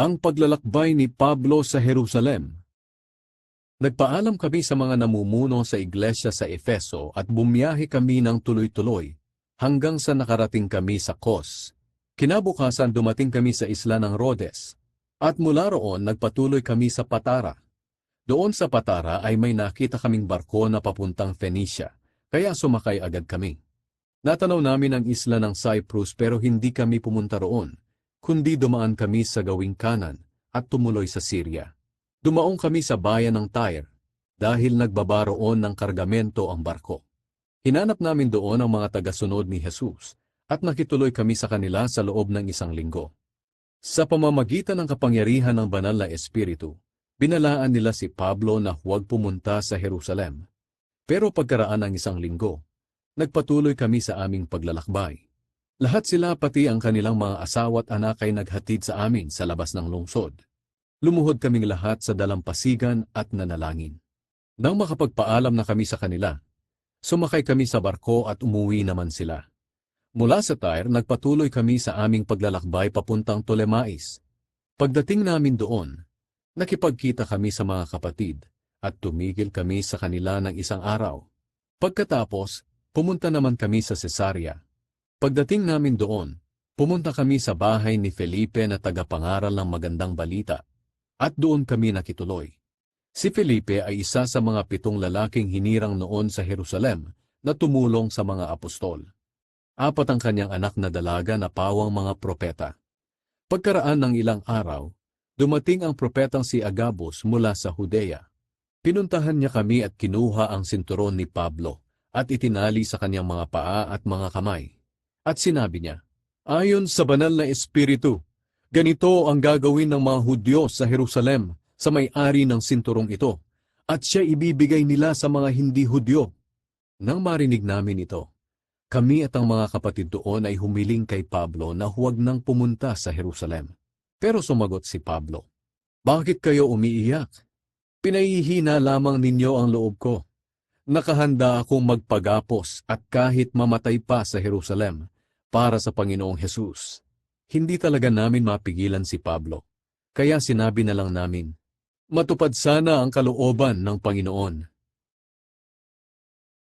Ang paglalakbay ni Pablo sa Jerusalem. Nagpaalam kami sa mga namumuno sa iglesia sa Efeso at bumiyahe kami ng tuloy-tuloy hanggang sa nakarating kami sa Kos. Kinabukasan dumating kami sa isla ng Rhodes at mula roon nagpatuloy kami sa Patara. Doon sa Patara ay may nakita kaming barko na papuntang Phoenicia, kaya sumakay agad kami. Natanaw namin ang isla ng Cyprus pero hindi kami pumunta roon, kundi dumaan kami sa gawing kanan at tumuloy sa Syria. Dumaong kami sa bayan ng Tyre dahil nagbaba roon ng kargamento ang barko. Hinanap namin doon ang mga tagasunod ni Jesus at nakituloy kami sa kanila sa loob ng isang linggo. Sa pamamagitan ng kapangyarihan ng banal na Espiritu, binalaan nila si Pablo na huwag pumunta sa Jerusalem. Pero pagkaraan ng isang linggo, nagpatuloy kami sa aming paglalakbay. Lahat sila pati ang kanilang mga asawa at anak ay naghatid sa amin sa labas ng lungsod. Lumuhod kaming lahat sa dalampasigan at nanalangin. Nang makapagpaalam na kami sa kanila, sumakay kami sa barko at umuwi naman sila. Mula sa Tyre, nagpatuloy kami sa aming paglalakbay papuntang Tolemais. Pagdating namin doon, nakipagkita kami sa mga kapatid at tumigil kami sa kanila ng isang araw. Pagkatapos, pumunta naman kami sa Cesarea. Pagdating namin doon, pumunta kami sa bahay ni Felipe na tagapangaral ng magandang balita at doon kami nakituloy. Si Felipe ay isa sa mga pitong lalaking hinirang noon sa Jerusalem na tumulong sa mga apostol. Apat ang kanyang anak na dalaga na pawang mga propeta. Pagkaraan ng ilang araw, dumating ang propetang si Agabus mula sa Judea. Pinuntahan niya kami at kinuha ang sinturon ni Pablo at itinali sa kanyang mga paa at mga kamay. At sinabi niya, Ayon sa banal na espiritu, ganito ang gagawin ng mga Hudyo sa Jerusalem sa may-ari ng sinturong ito, at siya ibibigay nila sa mga hindi Hudyo. Nang marinig namin ito, kami at ang mga kapatid doon ay humiling kay Pablo na huwag nang pumunta sa Jerusalem. Pero sumagot si Pablo, Bakit kayo umiiyak? Pinahihina lamang ninyo ang loob ko. Nakahanda akong magpagapos at kahit mamatay pa sa Jerusalem para sa Panginoong Hesus. Hindi talaga namin mapigilan si Pablo. Kaya sinabi na lang namin, Matupad sana ang kalooban ng Panginoon.